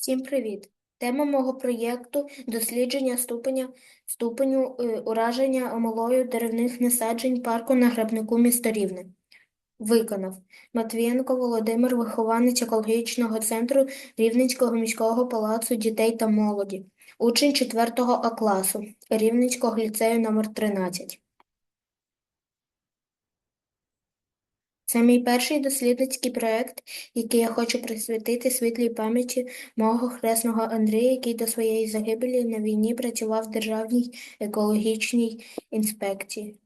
Всім привіт! Тема мого проєкту дослідження ступеня, ступеню е, ураження омолою деревних насаджень парку на грибнику міста Рівне. Виконав Матвієнко Володимир, вихованець екологічного центру Рівненського міського палацу дітей та молоді, учень 4 А класу Рівненського ліцею номер 13. Це мій перший дослідницький проєкт, який я хочу присвятити світлій пам'яті мого хресного Андрія, який до своєї загибелі на війні працював в Державній екологічній інспекції.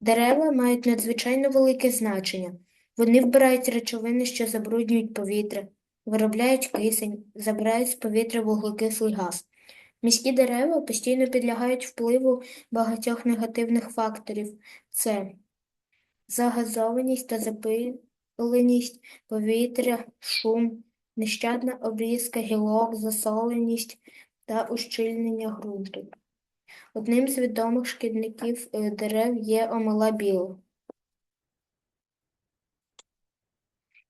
Дерева мають надзвичайно велике значення. Вони вбирають речовини, що забруднюють повітря, виробляють кисень, забирають з повітря вуглекислий газ. Міські дерева постійно підлягають впливу багатьох негативних факторів. Це загазованість та запиленість повітря, шум, нещадна обрізка гілок, засоленість та ущільнення ґрунту. Одним з відомих шкідників е, дерев є омела біла.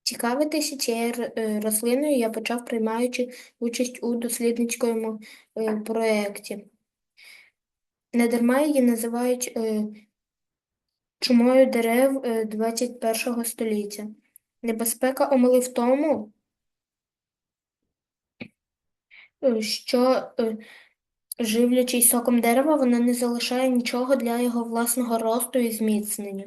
Цікавитися цією е, рослиною я почав приймаючи участь у дослідницькому е, проєкті. Недарма її називають чумою дерев е, 21 століття. Небезпека омели в тому, е, що, е, живлячись соком дерева, вона не залишає нічого для його власного росту і зміцнення.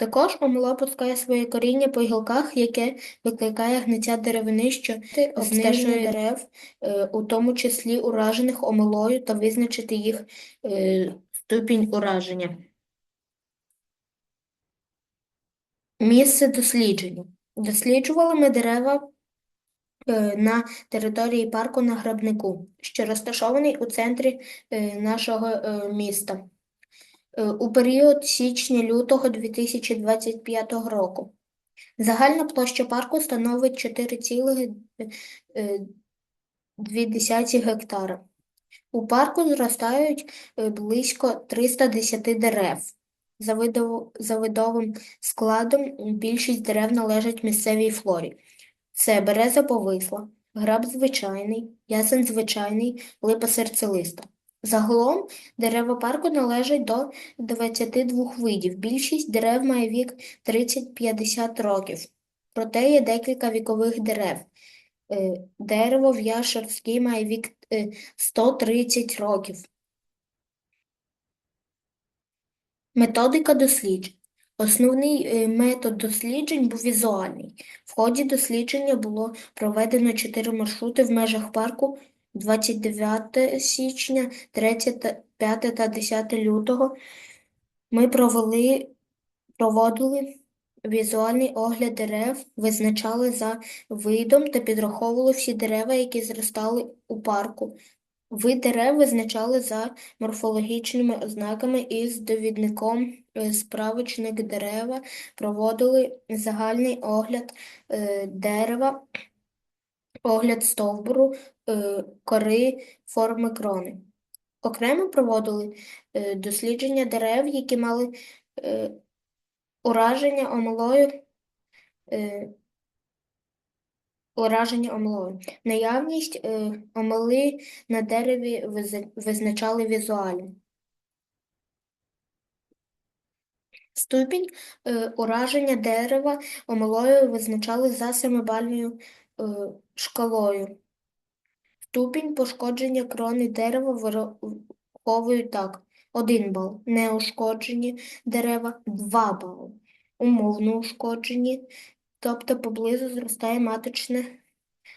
Також омела пускає своє коріння по гілках, яке викликає гниття деревини, що знижує дерев, е, у тому числі уражених омелою, та визначити їх е, ступінь ураження. Місце дослідження. Досліджували ми дерева е, на території парку на Грабнику, що розташований у центрі е, нашого е, міста. У період січня-лютого 2025 року. Загальна площа парку становить 4,2 гектара. У парку зростають близько 310 дерев. За видовим складом більшість дерев належать місцевій флорі. Це береза повисла, граб звичайний, ясен звичайний, липа серцелиста. Загалом дерева парку належать до 22 видів. Більшість дерев має вік 30-50 років. Проте є декілька вікових дерев. Е, Дерево в'яшерський має вік е, 130 років. Методика досліджень. Основний е, метод досліджень був візуальний. В ході дослідження було проведено чотири маршрути в межах парку 29 січня, 3, та- 5 та 10 лютого. Ми провели, проводили візуальний огляд дерев, визначали за видом та підраховували всі дерева, які зростали у парку. Вид дерев визначали за морфологічними ознаками із довідником е, справочник дерева, проводили загальний огляд е, дерева, огляд стовбуру, е, кори, форми крони. Окремо проводили дослідження дерев, які мали ураження омолою, ураження омолою. Наявність е, омели на дереві визначали візуально. Ступінь е, ураження дерева омелою визначали за семибальною е, шкалою. Ступінь пошкодження крони дерева вираховують так. 1 бал. Неушкоджені дерева 2 бали. Умовно ушкоджені, тобто поблизу зростає маточне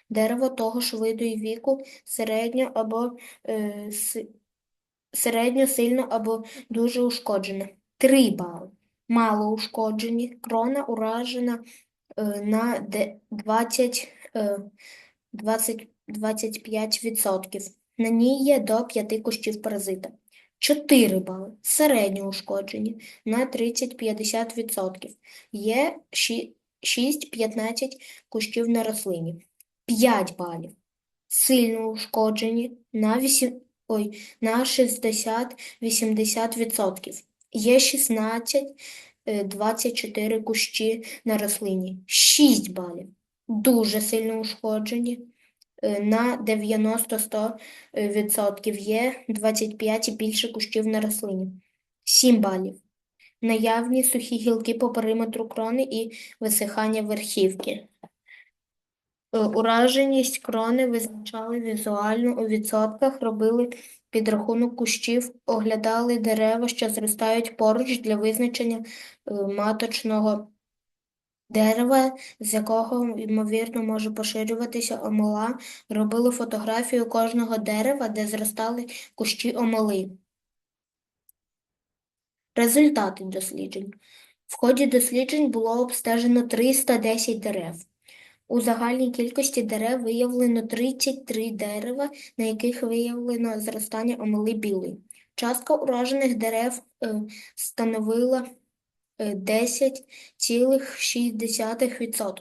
дерево того ж виду і віку, середньо або е, си- середньо сильно або дуже ушкоджене. 3 бали. Мало ушкоджені, крона уражена е, на 20, е, 20, 25%. На ній є до 5 кущів паразита. 4 бали. Середньо ушкоджені на 30-50%. Є 6-15 кущів на рослині. 5 балів. Сильно ушкоджені на 8, ой, на 60-80%. Є 16 е, 24 кущі на рослині. 6 балів. дуже сильно ушкоджені. Е, На 90-100% є 25 і більше кущів на рослині. 7 балів. Наявні сухі гілки по периметру крони і висихання верхівки. Е, Ураженість крони визначали візуально у відсотках, робили підрахунок кущів, оглядали дерева, що зростають поруч для визначення е, маточного дерева, з якого, ймовірно, може поширюватися омола, робили фотографію кожного дерева, де зростали кущі омоли. Результати досліджень. В ході досліджень було обстежено 310 дерев. У загальній кількості дерев виявлено 33 дерева, на яких виявлено зростання омели білої. Частка уражених дерев е, становила е, 10,6%.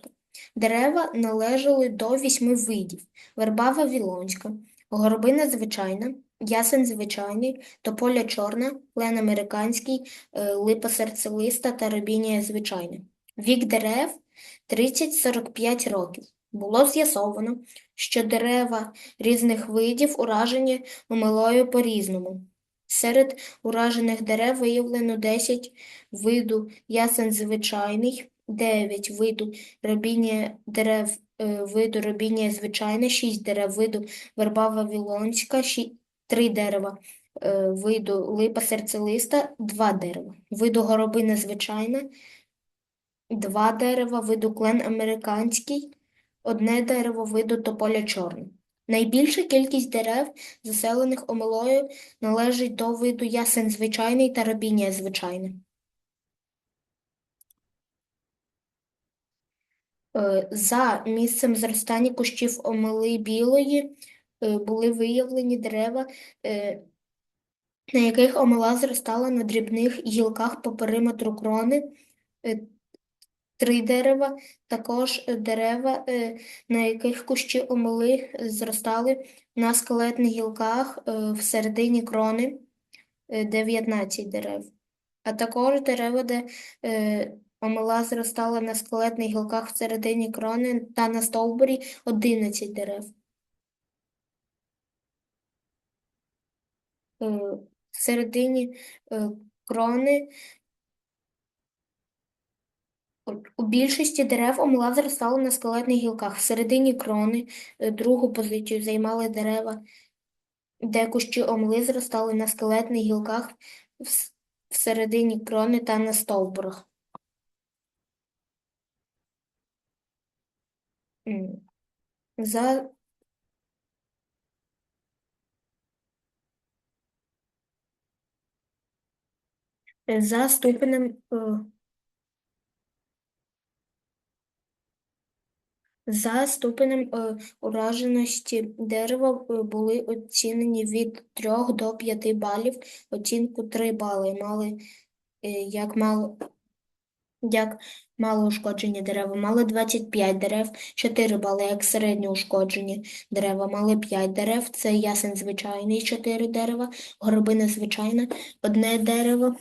Дерева належали до вісьми видів: верба вавілонська, горобина звичайна, ясен звичайний, тополя чорна, лен американський, е, липа серцелиста та робінія звичайна. Вік дерев 30-45 років. Було з'ясовано, що дерева різних видів уражені омилою по-різному. Серед уражених дерев виявлено 10 виду ясен звичайний, 9 виду робіння дерев е, виду робіння звичайне, 6 дерев виду верба вавілонська, 3 дерева е, виду липа серцелиста, 2 дерева, виду горобина звичайна, Два дерева виду клен американський, одне дерево виду тополя чорний. Найбільша кількість дерев, заселених омилою, належить до виду ясен звичайний та робіння звичайне. Е, За місцем зростання кущів омили білої е, були виявлені дерева, е, на яких омила зростала на дрібних гілках по периметру крони. Е, Три дерева, також е, дерева, е, на яких кущі омели зростали на скелетних гілках е, всередині крони е, 19 дерев, а також дерева, де е, омела зростала на скелетних гілках всередині крони та на стовбурі 11 дерев. Е, Всередині е, крони У більшості дерев омела зростала на скелетних гілках. Всередині крони е, другу позицію займали дерева, де кущі омели зростали на скелетних гілках всередині крони та на стовбурах. За За ступенем за ступенем е, ураженості дерева е, були оцінені від 3 до 5 балів. Оцінку 3 бали мали е, як мало як мало ушкоджені дерева, мали 25 дерев, 4 бали як середньо ушкоджені дерева, мали 5 дерев, це ясен звичайний 4 дерева, горобина звичайна, одне дерево,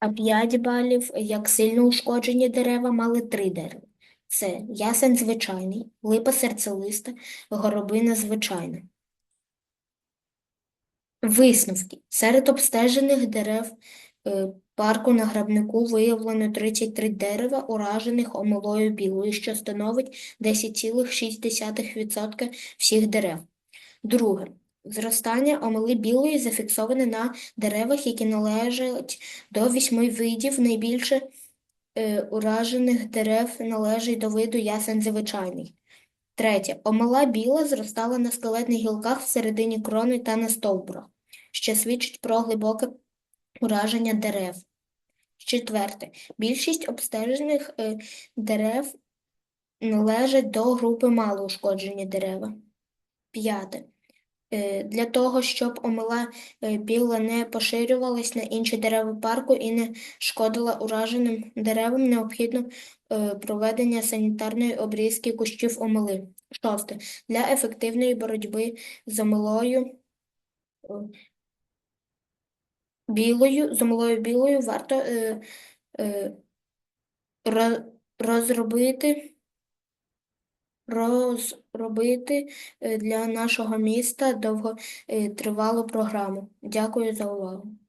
а 5 балів як сильно ушкоджені дерева, мали 3 дерева. Це ясен звичайний, липа серцелиста, горобина звичайна. Висновки. Серед обстежених дерев е, парку на грабнику виявлено 33 дерева, уражених омилою білою, що становить 10,6% всіх дерев. Друге. Зростання омили білої зафіксоване на деревах, які належать до вісьми видів. Найбільше уражених дерев належить до виду ясен звичайний. Третє. Омила біла зростала на скелетних гілках всередині крони та на стовбурах, що свідчить про глибоке ураження дерев. Четверте. Більшість обстежених е, дерев належать до групи малоушкоджені дерева. П'яте. Е, Для того, щоб омила е, біла не поширювалась на інші дерева парку і не шкодила ураженим деревам, необхідно е, проведення санітарної обрізки кущів омили. Шосте. Для ефективної боротьби з омилою білою, з омилою білою варто е, е, ро- розробити розробити е, для нашого міста довготривалу програму. Дякую за увагу.